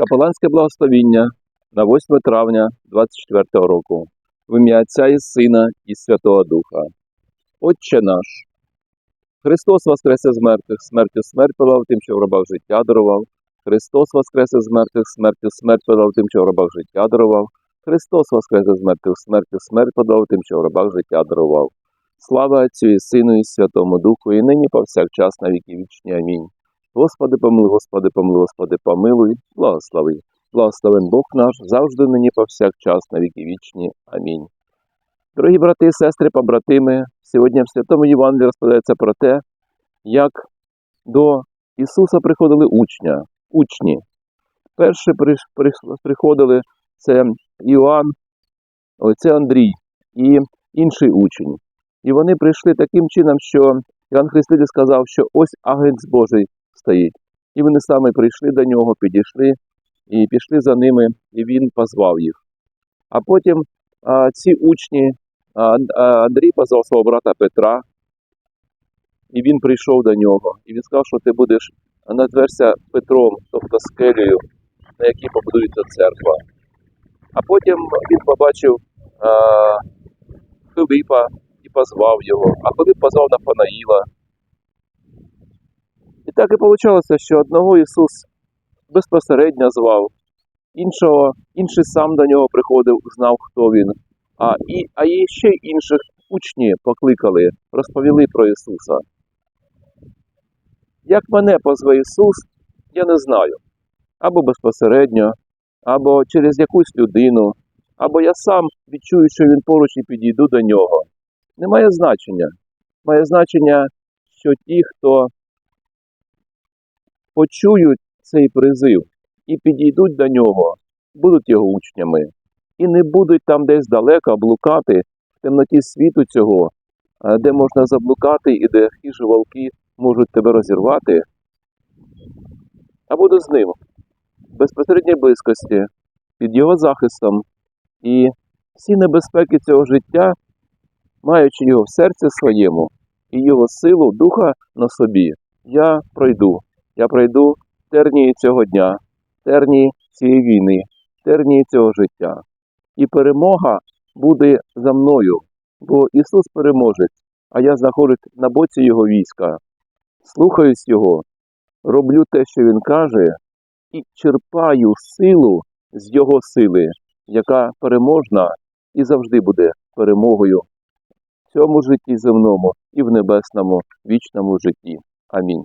Капеланське благословіння на 8 травня 24 року. В ім'я Отця і Сина і Святого Духа. Отче наш. Христос воскресе з мертвих, смертю смерть подав тим, що в гробах життя дарував. Христос воскресе з мертвих, смертю смерть подав тим, що в гробах життя дарував. Христос воскресе з мертвих, смертю смерть подав тим, що в гробах життя дарував. Слава Отцю і Сину і Святому Духу, і нині повсякчас на віки вічні. Амінь. Господи помилуй, Господи помилуй, Господи помилуй, благослови. Благословен Бог наш, завжди нині повсякчас на віки вічні. Амінь. Дорогі брати сестри, побратими, сьогодні в Святому Євангелії розповідається про те, як до Ісуса приходили учня, учні. Перші приходили це Іоанн, це Андрій і інший учень. І вони прийшли таким чином, що Іван Хреститель сказав, що ось агент Божий стоїть. І вони саме прийшли до нього, підійшли і пішли за ними, і він позвав їх. А потім а, ці учні, а, Андрій позвав свого брата Петра, і він прийшов до нього. І він сказав, що ти будеш назвешся Петром, тобто скелею, на якій побудується церква. А потім він побачив а, Филипа і позвав його, а Филип позвав Нафанаїла. Так і вийшло, що одного Ісус безпосередньо звав, іншого, інший сам до нього приходив, знав, хто він. А, і, а ще інших учні покликали, розповіли про Ісуса. Як мене позве Ісус, я не знаю. Або безпосередньо, або через якусь людину, або я сам відчую, що він поруч і підійду до нього. Не має значення. Має значення, що ті, хто почують цей призив і підійдуть до нього, будуть його учнями, і не будуть там десь далеко блукати в темноті світу цього, е, де можна заблукати і де хижі волки можуть тебе розірвати, а буду з ним в безпосередній близькості, під його захистом. І всі небезпеки цього життя, маючи його в серці своєму і його силу духа на собі, я пройду. Я пройду тернії цього дня, тернії цієї війни, тернії цього життя. І перемога буде за мною, бо Ісус переможець, а я знаходжусь на боці Його війська. Слухаюсь Його, роблю те, що Він каже, і черпаю силу з Його сили, яка переможна і завжди буде перемогою в цьому житті земному і в небесному вічному житті. Амінь.